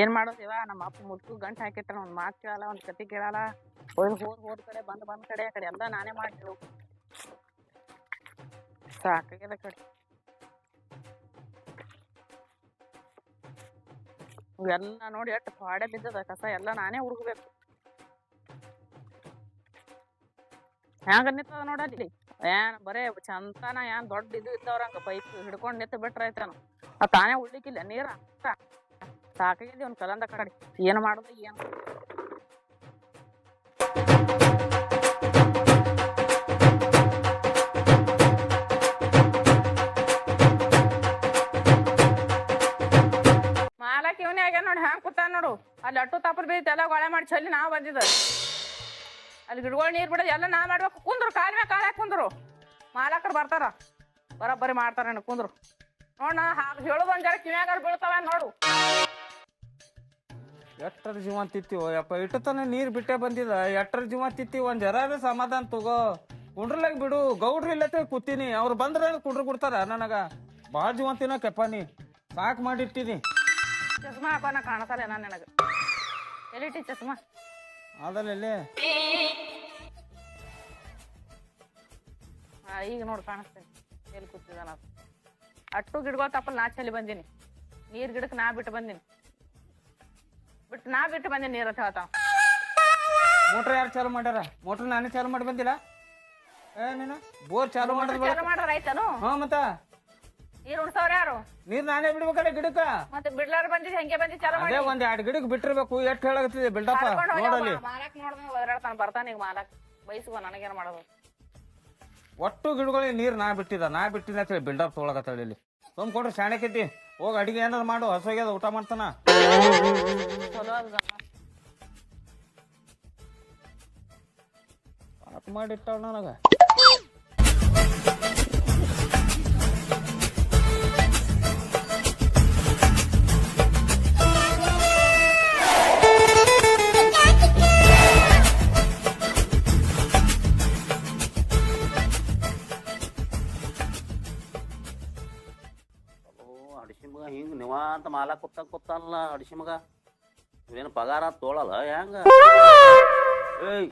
ಏನ್ ಮಾಡೋದಿವ? ನಮ್ಮ ಅಪ್ಪ ಮುಟ್ಕು ಗಂಟ್ ಹಾಕಿಟ್ರ, ಒಂದ್ ಮಾತ್ ಕೇಳಲ್ಲ, ಒಂದ್ ಕತಿ ಕೇಳಲ್ಲ. ಹೋದ್ ಹೋದ್ ಹೋದ್ ಕಡೆ, ಬಂದ್ ಬಂದ್ ಕಡೆ, ಆ ಕಡೆ ಎಲ್ಲ ನಾನೇ ಮಾಡಿದ್ರು ಸಾಕಾಗ್ಯದ ಕಡೆ. ಎಲ್ಲ ನೋಡಿ ಎಷ್ಟು ಪಾಡೆ ಬಿದ್ದದ ಕಸ, ಎಲ್ಲ ನಾನೇ ಹುಡುಗಬೇಕು ಹ್ಯಾಂಗ ನಿಂತದ ನೋಡಲ್ಲಿ ಏನ್ ಬರೇ ಚಂತಾನ, ಏನ್ ದೊಡ್ಡ ಇದು ಇದ್ದವ್ರಂಗ ಪೈಪ್ ಹಿಡ್ಕೊಂಡ್ ನಿಂತ ಬಿಟ್ರ ಆಯ್ತಾನ. ಆ ತಾನೇ ಉಳ್ಳಿಕ್ಕಿಲ್ಲ ನೀರ? ಸಾಕಾಗಿದೆ ಒಂದು ಕಲಂದ ಕಡೆ. ಏನು ಮಾಡೋದು, ಏನು ಮಾಲಕ್ ಇವನೇ ಆಗ್ಯಾನ ನೋಡಿ, ಹ್ಯಾಂಗ್ ಕೂತಾನ ನೋಡು. ಅಲ್ಲಿ ಅಟ್ಟು ತಪ್ಪಲ್ ಬೀಳ್ತ ಎಲ್ಲ ಗೊಳೆ ಮಾಡಿ ಚಲ್ಲಿ ನಾವು ಬಂದಿದ್ದ. ಅಲ್ಲಿ ಗಿಡಗಳು ನೀರು ಬಿಡೋದು ಎಲ್ಲ ನಾ ಮಾಡ್ಬೇಕು. ಕುಂದ್ರು, ಕಾಲ್ ಮೇಲೆ ಕಾಲ ಕುಂದ್ರು. ಮಾಲಕರು ಬರ್ತಾರ. ಬರೋಬ್ಬರಿ ಮಾಡ್ತಾರ ಕುಂದ್ರು. ನೋಡ ನಾ ಹೇಳೋದು ಒಂದ್ ಜರ ಬೀಳ್ತಾವ ನೋಡು. ಎಟ್ಟರ ಜೀವ ತಿತ್ತೀವೋ ಯಪ್ಪ ಇಟ್ಟು ತಾನೆ ನೀರು ಬಿಟ್ಟೆ ಬಂದಿದ. ಎಟ್ಟರ ಜೀವ ತಿತ್ತಿ ಒಂದ್ ಜರ ಸಮಾಧಾನ ತಗೋ. ಕುಂಡ್ರಲಾಗ ಬಿಡು. ಗೌಡ್ರಿ ಇಲ್ಲತ್ತೆ ಕೂತೀನಿ. ಅವ್ರು ಬಂದ್ರೆ ಕುಂಡ್ರು ಕೊಡ್ತಾರ ನನಗ? ಭಾಳ ಜೀವ ತಿನ್ನಕಪ್ಪ ನೀ. ಸಾಕ್ ಮಾಡಿಟ್ಟಿನಿ. ಚಸ್ಮಾ ಹಾಕೋನ ಕಾಣಸಲ್ಲ ನಾನು ನನಗ? ಎಲ್ಲಿಟ್ಟಿ ಚಸ್ಮಾ? ಅದಲ್ಲೇ ಈಗ ನೋಡಿ ಕಾಣಿಸ್ತೇನೆ. ಎಲ್ಲಿ ಕೂತಿದ್ದಾನ ಅಟ್ಟು ಗಿಡಗಳ ತಪ್ಪಲ್ ನಾ ಚೆಲ್ಲಿ ಬಂದೀನಿ. ನೀರ್ ಗಿಡಕ್ಕೆ ನಾ ಬಿಟ್ಟು ಬಂದೀನಿ. ಬಿಟ್ಟು ನಾ ಬಿಟ್ಟು ಬಂದೆ ನೀರು ಅಂತ ಹೇಳ್ತಾವ ಮೋಟ್ರ್ ಯಾರು ಚಾಲು ಮಾಡ್ಯಾರ? ಮೋಟ್ರ್ ನಾನೇ ಚಾಲು ಮಾಡಿ ಬಂದಿಲ್ಲ? ಏ ನೀನು? ಬೋರ್ ಚಾಲು ಮಾಡಿದ್ ಚಾಲು ಮಾಡ್ರ ಆಯ್ತಾನು? ಹಾ ಮತ್ತ? ನೀರು ಉಣ್ಸವ್ರ ಯಾರು? ನೀರು ನಾನೇ ಬಿಡ್ಬೇಕಲ್ಲ ಗಿಡಕ್ಕ? ಮತ್ತೆ ಬಿಡ್ಲಾರ ಬಂದಿದ್ ಹೆಂಗೆ ಬಂದಿ ಚಾಲು ಮಾಡಿ? ಅದೇ ಒಂದ್ ಎರಡ್ ಗಿಡಕ್ ಬಿಟ್ಟಿರ್ಬೇಕು ಎಷ್ಟ್ ಹೇಳಕತ್ತಿದೆ ಬಿಲ್ಡಪ್ಪ. ನೋಡಲ್ಲಿ. ಮಾಲಕ್ ನೋಡಿದ್ರೆ ಒದರಾಡ್ತಾನ ಬರ್ತಾನ ಈಗ ಮಾಲಕ್ ಬೈಸ್ಕೊ ನನಗೇನ್ ಮಾಡೋದು? ಒಟ್ಟು ಗಿಡಗಳಿಗೆ ನೀರ್ ನಾ ಬಿಟ್ಟಿದ ನಾ ಬಿಟ್ಟಿದ್ದೆ ಅಂತ ಹೇಳಿ ಬಿಲ್ಡಪ್ ತೊಗೊಳಕತ್ತಾಳ ಇಲ್ಲಿ. ತುಂಬ್ಕೊಂಡ್ರೆ ಶಾಣಕೈತಿ ಹೋಗಿ ಅಡಿಗೆ ಏನಾದ್ರು ಮಾಡು ಹಸೋಗ್ಯದ ಊಟ ಮಾಡ್ತಾನ. ಮಾಡಿಟ್ಟಾಳ ನನಗ. ನಿವಾಂತ ಕೊಟ್ಟ ಕೊತ್ತಲ್ಲ ಅಡಿಸಿ ಮಗ ಏನು ಪಗಾರ ತೋಳಲ್ಲ ಹೆಂಗ? ಏಯ್!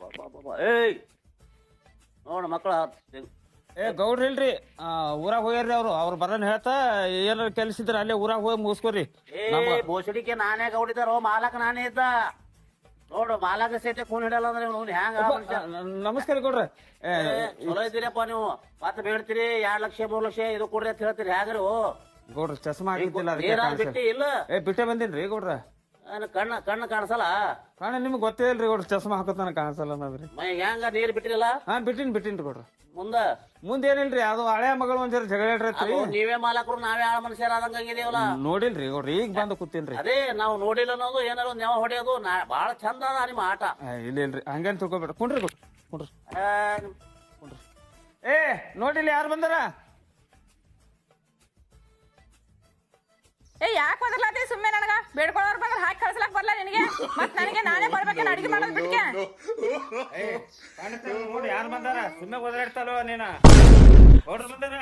ಬಾ, ಬಾ, ಬಾ, ಬಾ. ಏಯ್! ನೋಡ ಮಕ್ಕಳ ಏ ಗೌಡ್ರ ಇಲ್ರಿ. ಊರಾಗ ಹೋಗ್ಯಾರ್ರಿ ಅವ್ರು. ಅವ್ರು ಬರೋನ್ ಹೇಳ್ತಾ ಏನಾರ ಕೆಲಸ ಇದ್ರ ಅಲ್ಲೇ ಊರಾಗ ಹೋಗಿ ಮುಗಿಸ್ಕೋರಿ. ಏ ಬೋಸಡಿಕೆ ನಾನೇ ಗೌಡಿದಾರೋ ಮಾಲಕ ನಾನೇ ಇದ್ದ. ನೋಡು ಮಾಲಕ ಸೇತೆ ಕೂನ್ ಹಿಡಲ್ಲ ಅಂದ್ರೆ ಹ್ಯಾಂಗ ನಮಸ್ಕಾರ ಕೊಡ್ರಿ ಚಲೋ ಇದ್ದೀರಪ್ಪ ನೀವು. ಮತ್ತೆ ಬೇಡ್ತೀರಿ ಎರಡ್ ಲಕ್ಷ ಮೂರ್ ಲಕ್ಷ ಇದು ಕೊಡ್ರಿ ಅಂತ ಹೇಳ್ತೀರಿ. ಹ್ಯಾಗ್ರಿ ಗೌಡ್ರ ಚಸ್ಮಾ ಹಾಕಿದ್ದಿಲ್ಲ ಅದಕ್ಕೆ ಬಿಟ್ಟಿ ಇಲ್ಲ? ಏ ಬಿಟ್ಟೆ ಬಂದಿನ್ರಿ ಗೌಡ್ರ. ಕಣ್ಣ ಕಣ್ಣ ಕಣ್ಣು ಕಾಣಿಸಲ್ಲ? ಕಾಣ ನಿಮ್ಗೆ ಗೊತ್ತೇ ಇಲ್ರಿ ಗೌಡ್ರ ಚಸ್ಮಾ ಹಾಕೋತಾನ ಕಾಣಿಸಲ್ಲ ಅನ್ನೋದ್ರಿ. ಮೈ ಹೆಂಗ ನೀರ್ ಬಿಟ್ಟಿರಲ್ಲ? ಹಾ ಬಿಟ್ಟಿನ್ ಬಿಟ್ಟಿನ್ರಿ ಗೌಡ್ರ. ಮುಂದ? ಮುಂದೆ ಏನಿಲ್ರಿ ಅದು ಹಳೆ ಮಗಳು ಒಂದ್ ಜರ ಜಗಳ ಅದು ನೀವೇ ಮಾಲಕರು ನಾವೇ ಆಳ ಮನುಷ್ಯರ ಆದಂಗ ಆಗಿದೀವಲ್ಲ ನೋಡಿಲ್ರಿ ಗೌಡ್ರ ಈಗ ಬಂದು ಕೂತೀನ್ರಿ. ಅದೇ ನಾವು ನೋಡಿಲ್ಲ ಅನ್ನೋದು ಏನಾರ ಒಂದ್ ನೆವ ಹೊಡೆಯೋದು ನಾ ಬಾಳ ಚಂದ ಅದ ನಿಮ್ಮ ಆಟ. ಇಲ್ಲ ಇಲ್ರಿ ಹಂಗೇನ್ ತಿಳ್ಕೊಬೇಡ ಕುಂಡ್ರಿ ಗೌಡ್ರ ಕುಂಡ್ರಿ. ಆ, ಏ ನೋಡಿಲ್ಲ ಯಾರು ಬಂದಾರ? ಏ ಯಾಕೆ ಬದಲಾತಿ ಸುಮ್ಮನೆ ನನಗ? ಬೇಡ್ಕೊಳ್ಳೋರ್ ಬಂದ್ರೆ ಹಾಕಿ ಕಳ್ಸಲಕ್ ಬರ್ಲ ನಿನಗೆ? ಮತ್ ನನಗೆ ನಾನೇ ಬರ್ಬೇಕೇನ ಅಡಿಗೆ ಮಾಡೋದ್ ಬಿಟ್ಕೆ? ನೋಡಿ ಯಾರು ಬಂದಾರ? ಸುಮ್ಮನೆ ಓದಾಡ್ತಲ್ವ ನೀನ? ಗೌಡ್ರ ಬಂದಾರ?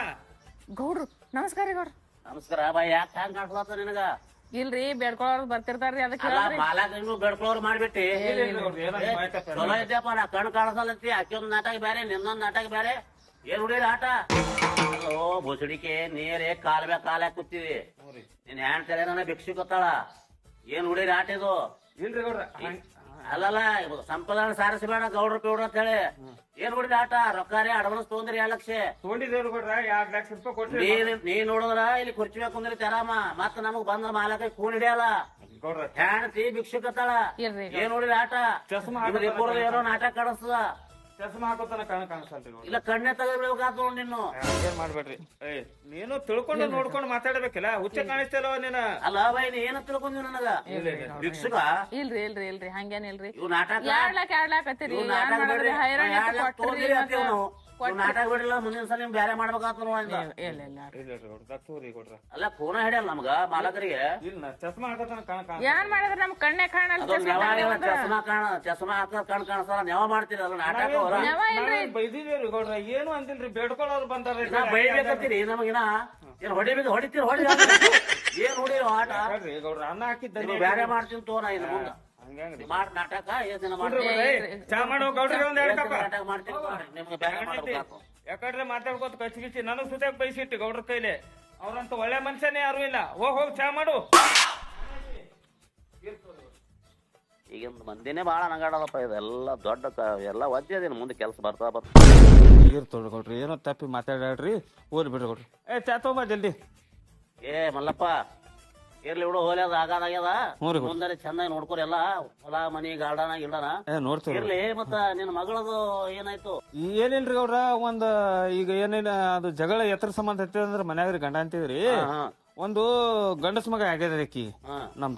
ಗೌಡ್ರು ನಮಸ್ಕಾರ ರೀ ಗೌಡ್ರು. ನಮಸ್ಕಾರ ಬಾಯ್ ಯಾಕೆ ಹ್ಯಾಂಗ ಕಾಣಿಸ್ಲತ್ತ ನಿನಗ? ಇಲ್ರಿ ಬೇಡ್ಕೊಳ್ಳೋರು ಬರ್ತಿರ್ತಾರ್ರಿ ಅದಕ್ಕೆ ಇನ್ನು ಬೆಡ್ಕೊಳ್ಳೋರು ಮಾಡ್ಬಿಟ್ಟಿ. ಚಲೋ ಇದ್ದಪ್ಪ ನಾ ಕಣ್ ಕಾಣಿಸಲ್ಲಂತಿ ಅಕ್ಕಿ ಒಂದ್ ನಾಟಕ ಬೇರೆ ನಿನ್ನೊಂದ್ ನಾಟಕ ಬೇರೆ ಏನ್ ಹುಡಿಯಲ್ಲ ಆಟ? ಅಲ್ಲೋ ಬುಸಡಿಕೆ ನೀರೇ ಕಾಲ್ ಮ್ಯಾಗ ಕಾಲ ಕೂತಿವಿ. ನಿನ್ ಹ್ಯಾಂಡ್ ತಲೆ ನನ್ನ ಭಿಕ್ಷುಕತ್ತಾಳ ಏನ್ ಹುಡಿದ ಆಟ ಇದು? ಇಲ್ರಿ ಗೌಡ್ರ. ಅಲ್ಲಲ್ಲ ಸಂಪದಾನ ಸಾರಿಸಬೇಡ ಗೌಡ್ರ ಪೌಡ್ರ ಅಂತ ಹೇಳಿ ಏನ್ ಹೊಡಿದ ಆಟ? ರೊಕ್ಕಾರೆ ಅಡ್ವಾನ್ಸ್ ತಗೊಂಡ್ರಿ ಎರಡ್ ಲಕ್ಷ. ತಗೊಂಡಿದ್ದೇವ್ರಿ ಗೌಡ್ರ ಎರಡ್ ಲಕ್ಷ ರೂಪಾಯಿ ಕೊಟ್ರಿ ನೀ ನೀ ನೋಡಿದ್ರ ಇಲ್ಲಿ ಕುರ್ಚಿ ಮ್ಯಾಗ ಕುಂದ್ರಿ ಆರಾಮ ಮತ್ತ ನಮಗ್ ಬಂದ್ರ ಮಾಲಕ ಕೂನ್ ಹಿಡಿಯಲ್ಲ ಗೌಡ್ರ. ಹೆಣ್ತಿ ಭಿಕ್ಷುಕತ್ತಾಳ ಏನ್ ನೋಡಿದ ಆಟ? ಏನೋ ನಾಟಕ ಕಾಣಿಸ್ತದ. ಚಸ್ಮಾ ಹಾಕೋತನ ಕಣ್ ಕಾಣಿಸಲ್ರಿ ಗೌಡ್ರ ಇಲ್ಲ ಕಣ್ಣೆ ತೆಗದ್ಬಿಡ್ಬೇಕಾತ್ ನೋಡ್ ನೀನು. ಏನ್ ಮಾಡ್ಬೇಡ್ರಿ. ಏ ನೀನು ತಿಳ್ಕೊಂಡು ನೋಡ್ಕೊಂಡು ಮಾತಾಡ್ಬೇಕಿಲ್ಲ? ಹುಚ್ಚ ಕಾಣಿಸ್ತಲ್ವ ನೀನ? ಅಲ್ಲ ಬೈ ನೀ ಏನ ತಿಳ್ಕೊಂಡಿ ನನಗ? ಭಿಕ್ಷುಕ? ಇಲ್ರಿ ಇಲ್ರಿ ಇಲ್ರಿ ಹಂಗೇನಿಲ್ರಿ ಇವ್ ನಾಟಕ? ಎರಡ್ ಲಾಕ್ ಎರಡ್ ಲಾಕ್ ಹತ್ತಿರಿ? ಹೈರಾಣ ಎರಡ್ ನಾಟಕ ಬಿಡಿಲ್ಲ ಮುಂದಿನ ಸಲ ನಿಮ್ ಮಾಡ್ಬೇಕಾತ್ ಇಲ್ಲ ಇಲ್ಲ ಅಲ್ಲ ಫೋನ ಹಿಡಿಯಲ್ಲ ನಮ್ಗ ಮಾಲಕರಿಗೆ? ಚಸ್ಮಾ ಏನ್ ಮಾಡಿದ್ರ ನಮ್ ಕಣ್ಣೆ ಕಾಣಲ್ಲ ಚಸ್ಮಾ ಕಾಣ ಚಸ್ಮಾ ಹಾಕ ಕಣ್ ಕಾಣಿಸಲ್ಲ ನೆವ ಮಾಡ್ತೀರಿ ಅದು ನಾಟಕ ಬೈದಿದೇವ್ರಿ ಗೌಡ್ರ ಏನು ಬೇಡ್ಕೊಳ್ಳೋರು ಬಂದಾರ ಬೈಬೇಕತ್ತೀರಿ ನಮಗಿನ ಏನ್ ಹೊಡಿಬೇಕು ಹೊಡಿತೀರಿ ಹೊಡಿ ಏನ್ ಹೊಡಿ ಆಟ? ಗೌಡ್ರ ಅನ್ನ ಹಾಕಿದ್ದ ನೀವು ಬ್ಯಾರೆ ಮಾಡ್ತೀನಿ ತೋರ ಇನ್ನು ಮುಂದ. ಹಂಗ್ಯಾಂಗ್ರಿ ಮಾಡ್ ನಾಟಕ ಏನ್ ದಿನ ಕುಂಡ್ರಿ ಮಾಡ್ತೀನಿ ಚಾ ಮಾಡೋ ಗೌಡ್ರಿಗೆ ಒಂದ್ ಎರಡು ಕಪ್ಪ. ನಾಟಕ ಮಾಡ್ತೀನಿ ಮಾಡ್ರಿ. ನಿಮ್ಗೆ ಬ್ಯಾರೆ ಮಾಡ್ಬೇಕು ಯಾಕಂದ್ರೆ ಮಾತಾಡ್ಕೋತ ಕಚ್ಚಿ ಗಿಚ್ಚಿ ನನಗ್ ಸುತ್ತಾಗ ಬೈಸಿಟ್ಟು ಗೌಡ್ರ ಕೈಲಿ. ಅವ್ರಂತ ಒಳ್ಳೆ ಮನುಷ್ಯನೇ ಯಾರು ಇಲ್ಲ. ಹೋಗ್ ಹೋಗ್ ಚಾ ಮಾಡು. ಈಗಿನ ಮಂದಿನೇ ಬಾಳ ನಂಗಾಡದಪ್ಪ ಇದೆಲ್ಲ ದೊಡ್ಡ ಕ- ಎಲ್ಲ ಒದ್ದೆ ಅದೇನು ಮುಂದೆ ಕೆಲಸ ಬರ್ತಾ ಬರ್ತಾ. ಗೌಡ್ರಿ ಏನೋ ತಪ್ಪಿ ಮಾತಾಡ್ರಿ ಓದ್ ಬಿಡ್ರಿ ಗೌಡ್ರಿ. ಏ ಚಾ ತಗೊಂಬ ಜಲ್ದಿ. ಏ ಮಲ್ಲಪ್ಪ ಇರ್ಲಿ ಬಿಡು ಹೋಲಿ ಅದ ಆಗಾದಾಗ್ಯದ ಹ್ಞೂ ರೀ. ಮುಂದೆ ಚೆನ್ನಾಗಿ ನೋಡ್ಕೊರಿ ಎಲ್ಲ. ಹೊಲ ಮನಿ ಗಾರ್ಡನ್ ಗಿಲ್ಡನ ಏ ನೋಡ್ತೀವಿ ಇರ್ಲಿ ಮತ್ತ ನಿನ್ನ ಮಗಳದು ಏನಾಯ್ತು? ಏನಿಲ್ರಿ ಅವ್ರ ಒಂದ್ ಈಗ ಏನೇನ ಅದು ಜಗಳ ಎತ್ತರ ಸಂಬಂಧ ಐತಿ ಅಂದ್ರೆ ಮನ್ಯಾಗ್ರಿ ಗಂಡ ಅಂತಿದ್ರಿ ಹಾ, ಒಂದು ಗಂಡಸ್ ಮಗ ಆಗ್ಯದ್ರಿ ಆಕಿ ಹಾ. ನಮ್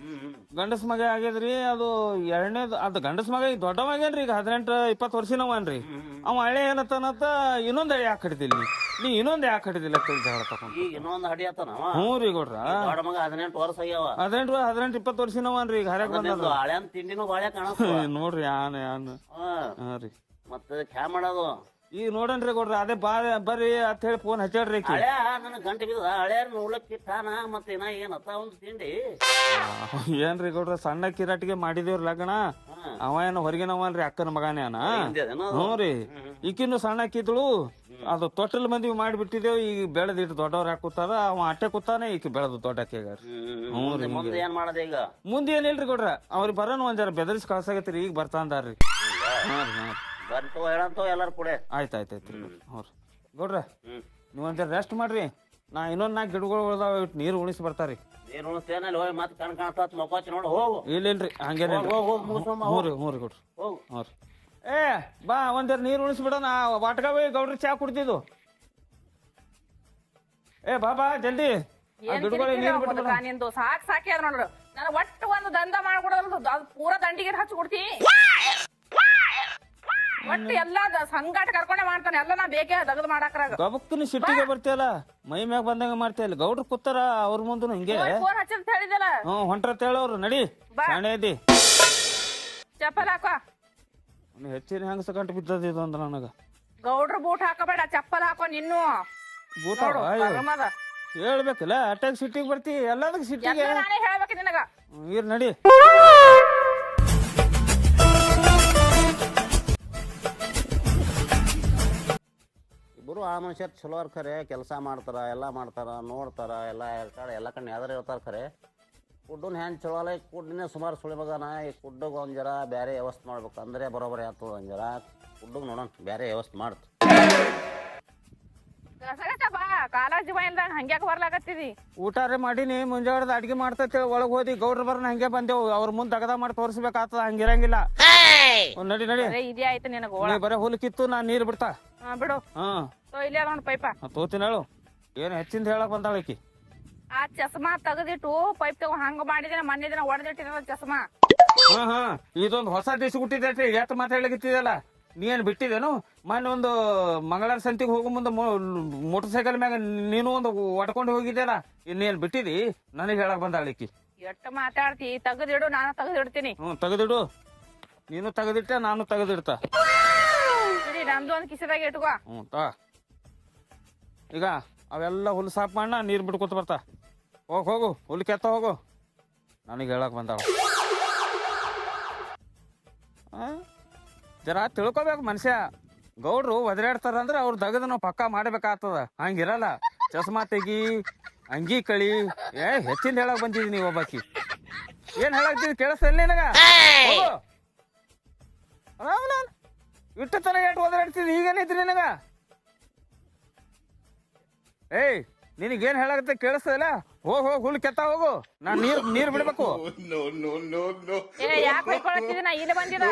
ಹ್ಮ್ ಹ್ಮ್. ಗಂಡಸ್ ಮಗ ಆಗ್ಯದ್ರಿ ಅದು ಎರಡನೇದು ಅದು ಗಂಡಸ್ ಮಗ ಈಗ ದೊಡ್ಡವಾಗೇನ್ರಿ ಈಗ ಹದಿನೆಂಟು ಇಪ್ಪತ್ತು ವರ್ಷನವನ್ರಿ ಅವ ಹಳೆ ಏನತ್ತನತ್ತ ಇನ್ನೊಂದ್ ಹಳೆ ಯಾಕೆ ಹಿಡಿದಿಲ್ಲ ನೀ ಇನ್ನೊಂದ್ ಯಾಕೆ ಹಿಡಿದಿಲ್ಲ ಅಂತ ಹೇಳಿ ಜಗಳ ತಕೊಂಡ್ ಈಗ ಇನ್ನೊಂದ್ ಹಡಿಯತ್ತನ ಹ್ಞೂ ರೀ ಗೌಡ್ರ. ದೊಡ್ಡ ಮಗ ಹದಿನೆಂಟು ವರ್ಷ ಆಗ್ಯಾವ. ಹದಿನೆಂಟು ಹದಿನೆಂಟು ಇಪ್ಪತ್ತು ವರ್ಷನವನ್ರಿ ಈಗ ಹರ್ಯಾಕ್ ಬಂದ ಹಳೆನ್ ತಿಂಡಿನೂ ಬಾಳೆ ಕಾಣಸ್ತಾವ. ನೋಡ್ರಿ ಆನೆ ಆನ್ ಹಾ. ರೀ. ಮತ್ತೆ ಕ್ಯಾ ಮಾಡೋದು? ಈಗ ನೋಡನ್ರಿ ಗೌಡ್ರ ಅದೇ ಬಾ ಬರ್ರಿ ಅಂತ ಹೇಳಿ ಫೋನ್ ಹಚ್ಚಾಡ್ರಿ ಆಕಿ. ಹಳೆ ನನ್ನ ಗಂಟೆ ಬಿದ್ದ ಹಳೆ ನೋಡ್ಲಕ್ ಕಿಟ್ಟಾನ ಮತ್ತೆ ಇನ್ನ ಏನತ್ತ ಒಂದು ತಿಂಡಿ? ಏನ್ರಿ ಗೌಡ್ರ ಸಣ್ಣ ಕಿರಾಟಿಗೆ ಮಾಡಿದೇವ್ರಿ ಲಗ್ನ. ಅವ ಏನ ಹೊರಗಿನವನ್ರಿ ಅಕ್ಕನ ಮಗನೇ? ಹ್ಞೂ ರೀ ಈಕಿನ್ನು ಸಣ್ಣ ಕಿದ್ಳು ಅದು ತೊಟ್ಟಲ್ ಮಂದಿ ಮಾಡಿಬಿಟ್ಟಿದೇವ್ ಈಗ ಬೆಳೆದಿಟ್ಟು ದೊಡ್ಡವ್ರ ಹಾಕುತ್ತಾರ ಅವ ಅಟ್ಟೆ ಕೂತಾನೆ ಈಕಿ ಬೆಳೆದು ದೊಡ್ಡಕ್ಕೆಗ ಹ್ಞೂ ಮುಂದೆ ಮುಂದೆ ಏನ್ ಮಾಡದ ಈಗ? ಮುಂದೆ ಏನಿಲ್ರಿ ಕೊಡ್ರ ಅವ್ರಿಗೆ ಬರೋಣ ಒಂದ್ ಜರ ಬೆದರಿಸಿ ಕಳ್ಸಾಗತ್ರಿ ಈಗ ಬರ್ತಾಂದಾರ್ರಿ ಹಾ ರೀ ಹಾ ರೀ. ಬಂತು ಹೇಳಂತೋ ಎಲ್ಲಾರು ಕೂಡ. ಆಯ್ತು ಆಯ್ತು ಆಯ್ತ್ರಿ ಹ್ಞೂ ರೀ ಗೌಡ್ರ ನೀವು ಒಂದ್ ಜರ ರೆಸ್ಟ್ ಮಾಡ್ರಿ. ನಾ ಇನ್ನೊಂದ್ ನಾಲ್ಕು ಗಿಡಗಳು ಉಳ್ದಾವ ಇಟ್ಟು ನೀರು ಉಳಿಸಿ ಬರ್ತಾರಿ ಏನ್ ಹೋಗಿ ಮತ್ತೆ ಕಣ್ ಕಾಣ್ತಾತ್ ಮೊಕೋಚ್ ನೋಡು ಹೋಗು. ಇಲ್ಲ ಇಲ್ರಿ ಹಂಗೇನಿಲ್ರಿ. ಹೋಗ್ ಹೋಗ್ ಮುಗಿಸ್ಕೊಂಬ ಹ್ಞೂ ರೀ ಹ್ಞೂ ರೀ ಗೌಡ್ರಿ ಹೋಗು. ಹ್ಞೂ ರೀ. ಏ ಬಾ ನೀರು ವಾಟ್ಗಾವೆ ಗೌಡ್ರಿ ಚಾ ಕುಡ್ತಿದ್ದು ಏ ಬಾ ಬಾ ಜಲ್ದಿ. ಆ ನೀರು ನಿಂದು ಸಾಕ್ ಸಾಕಿ ಅದ ನೋಡ್ರಿ. ನಾನು ಒಟ್ಟು ಒಂದು ದಂಧ ಮಾಡ್ಕೊಡೋದು ಅದು ಪೂರಾ ದಂಡಿಗೆ ಹಚ್ಚಿ ಕೊಡ್ತಿ ಒಟ್ಟು ಎಲ್ಲ ದ- ಸಂಗಾಟ ಕರ್ಕೊಂಡೆ ಮಾಡ್ತಾನೆ. ಎಲ್ಲ ನಾ ಬೇಕೇ ದಗದ್ ಮಾಡಾಕ್ರಾಗ. ಗಬಕ್ಕನ ಸಿಟ್ಟಿಗೆ ಬರ್ತೀಯಲ್ಲ? ಮೈ ಮ್ಯಾಗ ಬಂದಂಗ ಮಾಡ್ತೀಯಲ್ಲ ಗೌಡ್ರು ಕೂತಾರ ಅವ್ರ ಮುಂದೆ ಹಿಂಗೆ? ಫೋನ್ ಅಂತ ಹೇಳಿದಲ್ಲ. ಹ್ಞೂ ಹೊಂಟ್ರ ಹೇಳೋರು ನಡಿ. ಸಣ್ಣದಿ ಚಪ್ಪಲ್ ಹಾಕೋ. ಹೆಚ್ಚಿನ ಹೆಂಗ್ ಗಂಟು ಬಿದ್ದದ ಇದು ಅಂದ್ರ ನನಗ? ಗೌಡ್ರ ಬೂಟ್ ಹಾಕಬೇಡ ಚಪ್ಪಲ್ ಹಾಕೋ ನಿನ್ನು. ಬೂಟ್. ಹೇಳ್ಬೇಕಲ್ಲ ಅಟ್ಯಾಕ್ ಸಿಟ್ಟಿಗೆ ಬರ್ತಿ ಎಲ್ಲದಕ್ಕೆ ಸಿಟ್ಟಿಗೆ ಹೇಳ್ಬೇಕು ನಿನಗ. ಇರ್ ನಡಿ. ಇಬ್ಬರು ಆ ಮನುಷ್ಯರು ಚಲೋ ಅವ್ರ ಖರೆ ಕೆಲಸ ಮಾಡ್ತಾರ ಎಲ್ಲ ಮಾಡ್ತಾರ ನೋಡ್ತಾರ ಎಲ್ಲ ಇರ್ತಾರೆ ಎಲ್ಲ ಕಣ್ಣು ಯಾವ್ದಾರ ಇರ್ತಾರ ಖರೆ. ಕುಡ್ಡನ್ ಹ್ಯಾಂಡ್ ಚಲೋ ಅಲ್ಲ ಈ ಕುಡ್ಡನೇ ಸುಮಾರು ಸುಳಿ ಮಗನ ಈ ಕುಡ್ಡಗ್ ಒಂದ್ ಜರ ಬ್ಯಾರೆ ವ್ಯವಸ್ಥೆ ಮಾಡ್ಬೇಕು. ಅಂದ್ರೆ ಬರೋಬರಿ ಯಾತು ಒಂದ್ ಜರ ಕುಡ್ಡಗ್ ನೋಡೋಣ ಬೇರೆ ವ್ಯವಸ್ಥೆ ಮಾಡ್ತು. ಕಾಲಾಜಿ ಬಾ ಇಲ್ದಂಗ ಹಂಗ್ಯಾಕ ಬರ್ಲಾಕತ್ತಿದಿ? ಊಟಾರೆ ಮಾಡೀನಿ ಮುಂಜಾನೆ ಅಡಿಗೆ ಮಾಡ್ತೈತೆ ಒಳಗೆ ಹೋದಿ ಗೌಡ್ರ ಬರ್ನ ಹಂಗೆ ಬಂದೆವು. ಅವ್ರ ಮುಂದೆ ತಗದ ಮಾಡಿ ತೋರಿಸ್ಬೇಕಾಗ್ತದ ಹಂಗಿರಂಗಿಲ್ಲ. ನಡಿ ನಡಿ. ಇದೇ ಆಯ್ತು ನಿನಗ ಬರೇ ಹುಲ್ಕಿತ್ತು ನಾ ನೀರ್ ಬಿಡ್ತಾ. ಹಾ ಬಿಡು. ಹಾ. ತೋ ಇಲ್ಲೇ ಅದೊಂದು ಪೈಪ. ತೋತೀನಿ ಹೇಳು. ಏನು ಹೆಚ್ಚಿಂದ ಹೇಳಕ್ ಬಂದಾಳ ಈಕಿ? ಆ ಚಸ್ಮಾ ತೆಗೆದಿಟ್ಟು ಪೈಪ್ ತಗೋ ಹಂಗ ಮಾಡಿದಿನ ಮೊನ್ನೆ ದಿನ ಹೊಡೆದಿಟ್ಟಿರ ಚಸ್ಮಾ. ಹಾ ಹಾ ಇದೊಂದು ಹೊಸ ಡಿಶ್ ಬಿಟ್ಟಿದ್ರಿ ಎಷ್ಟ್ ಮಾತಾಡ್ಲಿಕ್ಕಿದಲ್ಲ ನೀ ಏನ್ ಬಿಟ್ಟಿದೇನು ಮೊನ್ನೆ ಒಂದು ಮಂಗಳಾರ ಸಂತಿಗೆ ಹೋಗೋ ಮುಂದೆ ಮೋಟರ್ ಸೈಕಲ್ ಮ್ಯಾಗ ನೀನು ಒಂದು ಒಟ್ಕೊಂಡು ಹೋಗಿದ್ದೆಲ್ಲ ಇನ್ನೇನ್ ಬಿಟ್ಟಿದಿ? ನನಗೆ ಹೇಳಕ್ ಬಂದಾಳ ಈಕಿ. ಎಷ್ಟ್ ಮಾತಾಡ್ತಿ? ತೆಗೆದಿಡು ನಾನು ತೆಗೆದಿಡ್ತೀನಿ. ಹ್ಞೂ ತೆಗೆದಿಡು. ನೀನು ತೆಗೆದಿಟ್ಟ ನಾನು ತೆಗೆದಿಡ್ತ. ಇಡಿ ನಮ್ದು ಒಂದು ಕಿಸದಾಗ ಇಟ್ಕೋ. ಹ್ಞೂ ತಾ ಈಗ ಅವೆಲ್ಲ ಹುಲ್ಲು ಸಾಫ್ ಮಾಡ ನೀರು ಬಿಟ್ಕೊತ ಬರ್ತಾ. ಹೋಗ್ ಹೋಗು ಹುಲ್ಲು ಕೆತ್ತ ಹೋಗು. ನನಗೆ ಹೇಳಕ್ ಬಂದಾಳ. ಆ? ಜರ ತಿಳ್ಕೊಬೇಕು ಮನುಷ್ಯ. ಗೌಡ್ರು ಒದರಾಡ್ತಾರ ಅಂದ್ರೆ ಅವ್ರು ದಗದ ನಾವು ಪಕ್ಕ ಮಾಡ್ಬೇಕಾಗ್ತದ. ಹಂಗಿರಲ್ಲ. ಚಸ್ಮಾ ತೆಗಿ ಅಂಗಿ ಕಳಿ. ಏ ಹೆಚ್ಚಿಂದ ಹೇಳಕ್ ಬಂದಿದ್ದೀನಿ ಒಬ್ಬಾಕಿ. ಏನ್ ಹೇಳಕ್ತಿದ್ ಕೇಳಿಸ್ತಾ ನಿನಗ? ಹೋಗು. ತನಗ ನಾನ್ ಇಟ್ಟು ಒದರಾಡ್ತಿದ್? ಈಗೇನೈತಿ ನಿನಗ? ಏಯ್ ನಿನಗೇನ್ ಹೇಳಾಗತ್ತೆ ಕೇಳಿಸ್ತದಲ್ಲ? ಹೋಗ್ ಹೋಗ್ ಹುಲ್ ಕೆತ್ತ ಹೋಗು. ನಾನ್ ನೀರ್ ನೀರ್ ಬಿಡ್ಬೇಕು. ಏ ಯಾಕೆ ನಾ ಇಲ್ಲಿ ಬಂದಿದ.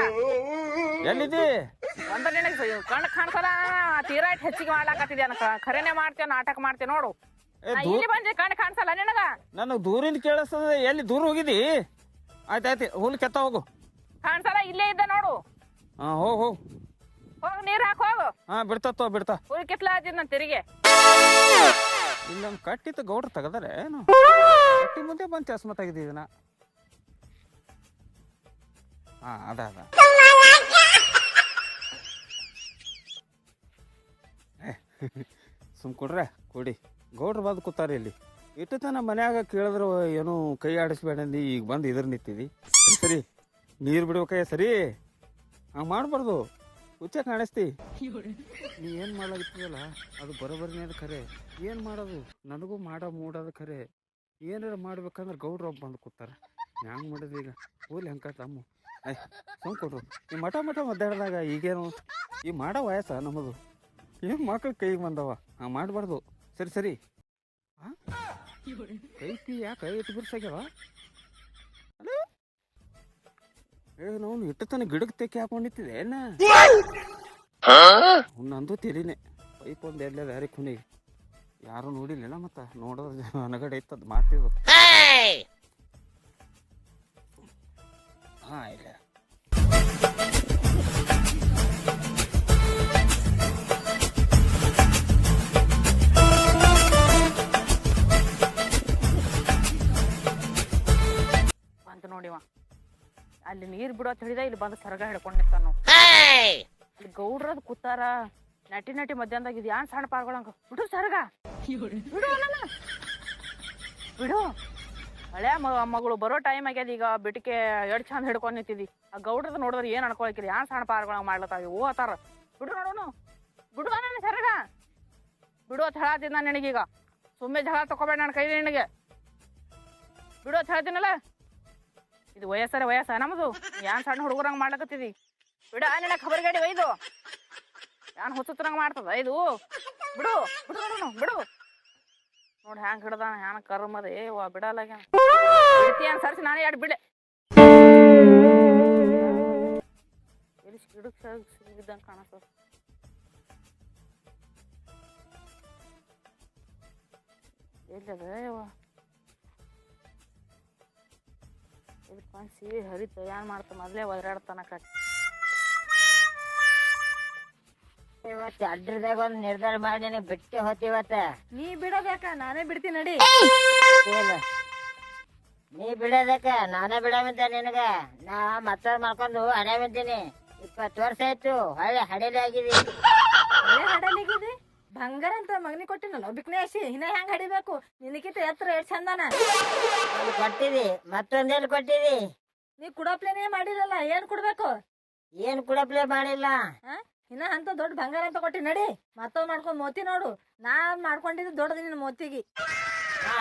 ಎಲ್ಲಿದ್ದಿ? ಒಂದ ನಿನಗ್ ಕಣ್ ಕಾಣ್ಸಲ್ಲ? ತೀರಾ ಇಟ್ ಹೆಚ್ಚಿಗೆ ಮಾಡ್ಲಾಕತ್ತಿದ್ಯ ಅನ್ನ ಖರೇನೆ ಮಾಡ್ತೇವ ನಾಟಕ ಮಾಡ್ತೇವ ನೋಡು. ಏ ನಾ ದೂ ಇಲ್ಲಿ ಬಂದಿ ಕಣ್ ಕಾಣ್ಸಲ್ಲ ನಿನಗ? ನನಗ್ ದೂರಿಂದ ಕೇಳಿಸ್ತದ ಎಲ್ಲಿ ದೂರ ಹೋಗಿದಿ ಆಯ್ತಾಯ್ತು ಹುಲ್ ಕೆತ್ತ ಹೋಗು. ಕಾಣ್ಸಲ್ಲ ಇಲ್ಲೇ ಇದ್ದೆ ನೋಡು. ಹಾ ಹೋಗ್ ಹೋಗ್. ಹೋಗ್ ನೀರ್ ಹಾಕ್ ಹಾ ಬಿಡ್ತಾ ತೋ ಬಿಡ್ತಾ. ಹುಲ್ ಕಿತ್ಲ ಆದಿದ್ ನನ್ ತಿರುಗಿ. ಇಲ್ಲೊಂದು ಕಟ್ಟಿತ್ತು ಗೌಡ್ರು ತೆಗದಾರೆ ಏನು? ಕಟ್ಟಿ ಮುಂದೆ ಬಂದು ಚಸ್ಮ ತೆಗೆದಿದ್ದೀನ ಹಾ ಅದ ಅದ. ಸುಮ್ ಕೊಡ್ರೆ ಕೊಡಿ. ಗೌಡ್ರು ಬಂದು ಕೂತಾರೆ ಇಲ್ಲಿ. ಇಟ್ಟು ತನ ಮನ್ಯಾಗ ಕೇಳಿದ್ರು ಏನು ಕೈ ಆಡಿಸ್ಬೇಡಂದಿ ಈಗ ಬಂದು ಇದ್ರ ನಿಂತಿದಿ. ಸರಿ, ನೀರ್ ಬಿಡ್ಬೇಕಯ್ಯ ಸರಿ. ಹಂಗೆ ಮಾಡಬಾರ್ದು. ಹುಚ್ಚ ಕಾಣಿಸ್ತಿ. ನೀ ಏನು ಮಾಡ್ಲಾಗಿತ್ತದಲ್ಲ ಅದು ಬರೋಬರಿನೇ ಅದು ಖರೆ ಏನು ಮಾಡೋದು? ನನಗೂ ಮಾಡೋ ಮೂಡೋದು ಖರೆ ಏನಾರ ಮಾಡ್ಬೇಕಂದ್ರೆ ಗೌಡ್ರು ಒಬ್ಬ ಬಂದು ಕೂತಾರ. ಹ್ಯಾಂಗ ಮಾಡೋದು ಈಗ? ಹೋಲಿ ಹಂಕ ತಮ್ಮ. ಐ ಕೊಡ್ರು ಈ ಮಠ ಮಠ ಮದ್ದಾಡ್ದಾಗ ಈಗೇನು? ಈ ಮಾಡೋ ವಯಸ್ಸ ನಮ್ಮದು. ಏನು ಮಕ್ಳು ಕೈಗೆ ಬಂದವ? ಹಾಂ ಮಾಡಬಾರ್ದು. ಸರಿ ಸರಿ. ಹಾಂ ಕೈ ಪಿ ಯಾಕೆ ಇಟ್ಟು ಬಿರ್ಸಾಗ್ಯವ? ಏ ನಾವು ಇಟ್ಟು ತನ ಗಿಡಕ್ಕೆ ತೆಕ್ಕಿ ಹಾಕೊಂಡಿತ್ತಿದೆ ಏನ? ನಂದು ತಿಳಿನೆ. ಪೈಪ್ ಒಂದು ಎಲ್ಲ ದಾರಿ ಕುನಿಗೆ ಯಾರು ನೋಡಿಲ್ಲ ಮತ್ತ? ನೋಡೋದ್ರ ಅನಗಡೆ ಇತ್ತದ ಮಾಡ್ತಿದ್ರು ಹಾ ಇಲ್ಲ. ಅಲ್ಲಿ ಹೇಳಿದ ಇಲ್ಲಿ ಬಂದು ಸರಗ ಹಿಡ್ಕೊಂಡ್ ನಿಂತಾನು ಇಲ್ಲಿ ಗೌಡ್ರದ್ ಕೂತಾರ ನಟಿ ನಟಿ ಮಧ್ಯಾಹ್ನದಾಗ ಇದು ಯಾನ್ ಸಣ್ಣ ಪಾರ್ಗೊಳಂಗ ಬಿಡು ಸರಗ. ಬಿಡು ನನ್ನ. ಬಿಡು. ಹಳೆ ಮ- ಮಗಳು ಬರೋ ಟೈಮ್ ಆಗ್ಯದ ಈಗ ಬಿಟ್ಕೆ ಎಡ್ ಚಂದ ಹಿಡ್ಕೊಂಡ್ ನಿಂತಿದಿ. ಆ ಗೌಡ್ರದ ನೋಡಿದ್ರೆ ಏನ್ ಅನ್ಕೊಳಕಿರಿ? ಯಾನ್ ಸಣ್ಣ ಪಾರ್ಗೊಳಂಗ ಮಾಡ್ಲತ್ತಾವ ಓ ಆತಾರ ಬಿಡು ನೋಡೋನು ಬಿಡು ನನ್ನ ಸರಗ. ಬಿಡು ಅಂತ ಹೇಳತ್ತಿದ್ ನಾನು ನಿನಗೀಗ. ಸುಮ್ಮನೆ ಜಗಳ ತಗೋಬೇಡ ನನ್ನ ಕೈ ನಿನಗೆ. ಬಿಡು ಅಂತ ಹೇಳ್ತೀನಲ್ಲ? ಇದು ವಯಸ್ಸರ ವಯಸ್ಸ, ನಮ್ದು. ಯಾನ್ ಸಣ್ಣ ಹುಡುಗರಂಗ ಮಾಡ್ಲಕತ್ತಿದಿ? ಬಿಡ ನಿನ್ನ ಖಬರ್ ಗಾಡಿ ಒಯ್ದು. ಯಾನ್ ಹುಚ್ಚುತ್ತರಂಗ ಮಾಡ್ತದ? ಇದು. ಬಿಡು ಬಿಡು ಬಿಡು ನೋಡಿ ಹ್ಯಾಂಗ ಹಿಡ್ದಾನ ಹ್ಯಾನ ಕರ್ಮದ. ವಾ, ಬಿಡಲ್ಲ ಬಿಡ್ತಿ ಅಂತ ಸರ್ಸಿ, ನಾನೇ ಎರಡು ಬಿಡೆ ಎಲ್ಲಿ ಗಿಡಕ್ ಸಿಗಿದ್ದಂಗೆ ಕಾಣಸ್ತದ ಎಲ್ಲದ ಯವ್ವ. ಇಲ್ಲಿ ಸೀರೆ ಹರಿತು ಏನು ಮಾಡ್ತ ಮೊದಲೇ ಒದರಾಡ್ತಾನ ಕಟ್ ಇವತ್ತು ಅಡ್ರದಾಗ ಒಂದು ನಿರ್ಧಾರ ಮಾಡಿ ಬಿಟ್ಟು ಹೋತಿವತ್ತ ನೀ ಬಿಡಬೇಕ ನಾನೇ ಬಿಡ್ತೀನಿ ನಡಿ. ಏನು? ನೀ ಬಿಡೋದಕ್ಕ ನಾನೇ ಬಿಡಾಮಿದ್ದೆ ನಿನಗ. ನಾ ಮತ್ತ ಮಾಡ್ಕೊಂಡು ಹಡ್ಯಾಮಿದ್ದೀನಿ ಇಪ್ಪತ್ತು ವರ್ಷ ಆಯ್ತು ಹಳೆ ಹಡೇಲಿ ಆಗಿದೆ. ಹಡಲಿಗಿದೆ ಬಂಗಾರ ಅಂತ ಮಗನಿ ಕೊಟ್ಟಿನಲ್ಲ ಬಿಕ್ನೇಶಿ ಇನ್ನ ಹೆಂಗ್ ಹಡಿಬೇಕು? ನಿನಕಿತ ಎತ್ತರ ಎಷ್ಟ್ ಚಂದನ? ಕೊಟ್ಟಿದಿ? ಮತ್ತೊಂದೆಲ್ಲಿ ಕೊಟ್ಟಿದಿ? ನೀ ಕುಡಪ್ಲೇನೇ ಮಾಡಿರಲ್ಲ ಏನ್ ಕೊಡ್ಬೇಕು? ಏನ್ ಕುಡಪ್ಲೆ ಮಾಡಿಲ್ಲ? ಆ? ಇನ್ನ ಅಂತ ದೊಡ್ಡ ಬಂಗಾರ ಅಂತ ಕೊಟ್ಟಿ ನಡಿ. ಮತ್ತೊಂದ್ ಮಾಡ್ಕೊಂಡ್ ಮೋತಿ ನೋಡು. ನಾ ಮಾಡ್ಕೊಂಡಿದ್ದು ದೊಡ್ಡದು ನಿನ್ ಮೋತಿಗಿ. ಹಾ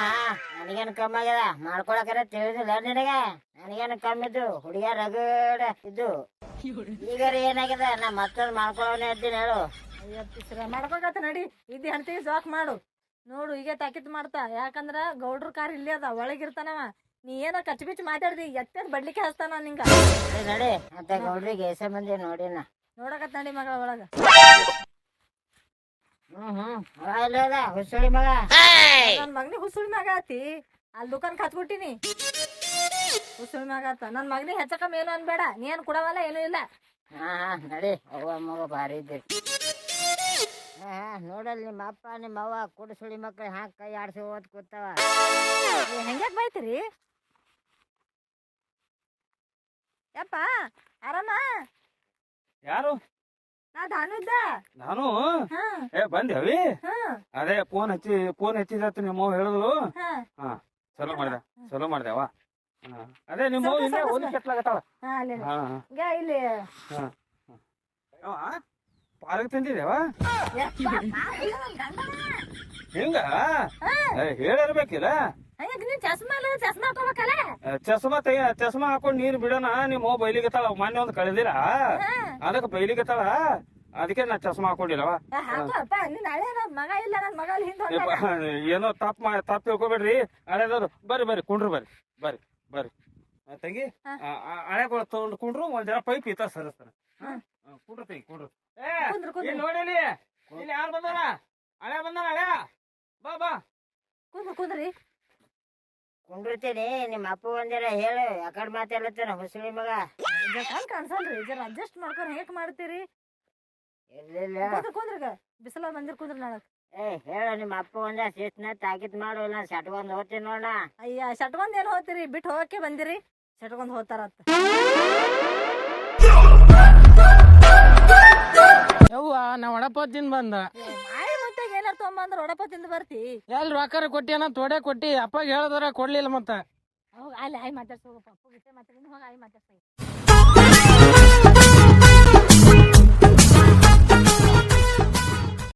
ನನಗೇನು ಕಮ್ಮಿ ಆಗ್ಯದ? ಮಾಡ್ಕೊಳಕರ ತಿಳಿದಿಲ್ಲ ನಿನಗೆ? ನನಗೇನು ಕಮ್ಮಿ ಇದ್ದು? ಹುಡುಗ ರಗಡ ಇದ್ದು. ಈಗ ಏನಾಗ್ಯದ? ನಾ ಮತ್ತೊಂದು ಮಾಡ್ಕೊಳ್ಳೋನೇ ಇದ್ದೀನಿ ಹೇಳು. ಅಯ್ಯಪ್ಪ ಮಾಡ್ಕೊಕತ್ತ ನಡಿ. ಇದ್ದಿ ಹೆಣ್ತಿಗೆ ಜಾಕ್ ಮಾಡು. ನೋಡು ಈಗ ತಾಕಿತ್ ಮಾಡ್ತಾ. ಯಾಕಂದ್ರ ಗೌಡ್ರ ಕಾರ್ ಇಲ್ಲೇ ಅದ ಒಳಗಿರ್ತಾನವ ನೀ ಏನ ಕಚ್ ಬಿಚ್ಚಿ ಮಾತಾಡ್ದಿ ಎತ್ತ ಬಡ್ಲಿಕ್ಕೆ ಹಸ್ತಾನ ನಿಂಗ. ನಡಿ. ಮತ್ತೆ ಗೌಡ್ರಿಗೆ ಎಸ ಮಂದಿ ನೋಡಿನ. ನೋಡಕತ್ ನಡಿ ಮಗಳ ಒಳಗ. ಹ್ಮ್ ಹ್ಮ್. ಹುಸುಳಿ ಮಗ? ನನ್ ಮಗನಿ ಹುಸುಳಿ ಮ್ಯಾಗ ಆತಿ. ಅಲ್ಲಿ ದುಕಾನ್ ಕತ್ಬಿಟ್ಟಿನಿ ಹುಸುಳಿ ಮಗ ಆತ. ನನ್ ಮಗನಿ ಹೆಚ್ಚಕಮ್ ಏನು ಅನ್ಬೇಡ. ನೀ ಏನ್ ಕೊಡವಲ್ಲ ಏನೂ ಇಲ್ಲ. ಹಾ ನಡಿ. ಅವ್ವ ಮಗ ಭಾರಿ ಇದ್ದೀರಿ. ನೋಡಲ್ ನಿಮ್ಮ ಅಪ್ಪ ನಿಮ್ಮ ಅವ್ವ ಕುಡಿಸುಳಿ ಮಕ್ಳು ಹಾಕಿ ಕೈ ಆಡ್ಸಿ ಓದ್ ಕೂತಾವ? ಹೆಂಗ್ಯಾಕ್ ಬೈತ್ರಿ? ಯಪ್ಪ ಆರಾಮ? ಯಾರು? ನಾ ಇದ್ದ. ನಾನು ಹಾ. ಏ ಬಂದೇವಿ ಹಾ. ಅದೇ ಫೋನ್ ಹಚ್ಚಿ ಫೋನ್ ಹಚ್ಚಿದತ್ತು ನಿಮ್ಮ ಅವ್ವ ಹೇಳಿದ್ಲು ಹಾ. ಹಾ ಚಲೋ ಮಾಡ್ದೆ ಚಲೋ ಮಾಡ್ದೇವ ಅದೇ ನಿಮ್ಮ ಅವ್ವ ಇಲ್ಲೇ ಓದಿ ಕೆಟ್ಲಾಗತ್ತಾಳ. ಹಾ ಅಲ್ಲಿ ಹಾ ಹಾ. ಇಲ್ಲಿ. ಹಾ. ಅವ ಪಾರ್ಕ್ ಗಂಡ. ಹಿಂಗ? ಹೇಳಿರ್ಬೇಕಿಲ್ಲ ಚಸ್ಮಾ ತಯ ಚಸ್ಮಾ ಹಾಕೊಂಡ್ ನೀರ್ ಬಿಡೋಣ ನಿಮ್ಮ ಅವ್ವ ಬೈಲಿಗತ್ತಾಳ ಮೊನ್ನೆ ಒಂದ್ ಕಳೆದಿರ ಅದಕ್ಕೆ ಬೈಲಿಗತ್ತಾಳ ಅದಕ್ಕೆ ನಾ ಚಸ್ಮಾ ಹಾಕೊಂಡಿಲ್ಲವ. ಏನೋ ತಪ್ಪ ಮಾಡಿ ತಪ್ಪು ತಿಳ್ಕೊಬೇಡ್ರಿ. ಹಳೆದವ್ರು ಬರ್ರಿ ಬರ್ರಿ ಕುಂಡ್ರು ಬರ್ರಿ ಬರ್ರಿ ಬರ್ರಿ. ತಂಗಿ ಹಾ. ಹಳೆಗಳು ತಗೊಂಡು ಕುಂಡ್ರು ಒಂದ್ ಜನ ಪೈಪ್ ಇತ್ತ ಸರ್ ಕುಂಡ್ರು ತಂಗಿ ಕುಂಡ್ರು. ಕುಂದ್ರು, ಕುಂದ್ರು. ಇಲ್ಲಿ ನೋಡಿ ಇಲ್ಲಿ ಯಾರು ಬಂದಾನ ಹಳೆ ಬಂದಾನ ಹಳೆ? ಬಾ ಬಾ. ಕುಂದ್ರು ಕುಂದ್ರಿ. ಕುಂಡಿರ್ತೀನಿ ನಿಮ್ಮ ಅಪ್ಪ ಬಂದಿರ ಹೇಳು ಯಾಕಡೆ ಮಾತಾಡ್ಲತ್ತೀರ ಹುಸುಳಿ ಮಗ? ಹಂಗ ಕಾಣಿಸಲ್ರಿ ಜರ ಅಡ್ಜಸ್ಟ್ ಮಾಡ್ಕೊಂಡು ಹೇಗ್ ಮಾಡ್ತೀರಿ? ಇರ್ಲಿಲ್ಲ. ಕುಂದ್ರ ಕುಂದ್ರಗ. ಬಿಸಿಲ ಬಂದಿರ್ ಕುಂದ್ರ ನಾಳಕ್ ಏ ಹೇಳು ನಿಮ್ಮ ಅಪ್ಪ ಒಂದ ಶಿಸ್ನ ತಾಕಿತ್ ಮಾಡು ಇಲ್ಲ ಸಟ್ಕೊಂಡ್ ಹೋಗ್ತೀನಿ ನೋಡ ಅಯ್ಯ ಶಟ್ಕೊಂಡ್ ಏನ್ ಹೋಗ್ತೀರಿ? ಬಿಟ್ಟು ಹೋಗಕ್ಕೆ ಬಂದಿರಿ. ಶಟ್ಕೊಂಡ್ ಹೋಗ್ತಾರತ್ತ ಯವ್ವ ನಾ ವಡಪಾವ್ ತಿನ್ ಬಂದ ಮಾಯಿ ಮತ್ತೆ ಏನಾರ ತೊಗೊಂಬಂದ್ರ ಒಡಪ ತಿಂದು ಬರ್ತಿ ಎಲ್ ರೊಕ್ಕರ ಕೊಟ್ಟಿಯನ ತೋಡೆ ಕೊಟ್ಟಿ ಅಪ್ಪಗೆ ಹೇಳಿದ್ರ ಕೊಡ್ಲಿಲ್ಲ ಮತ್ತ. ಅವಾಗ ಅಲ್ಲಿ ಆಯ್ ಮಾತಾಡ್ಸ ಹೋಗಪ್ಪ ಅಪ್ಪು ಗಿಟ್ಟೆ ಮಾತಾಡಿ ಹೋಗ ಆಯ್ ಮಾತಾಡ್ಸ.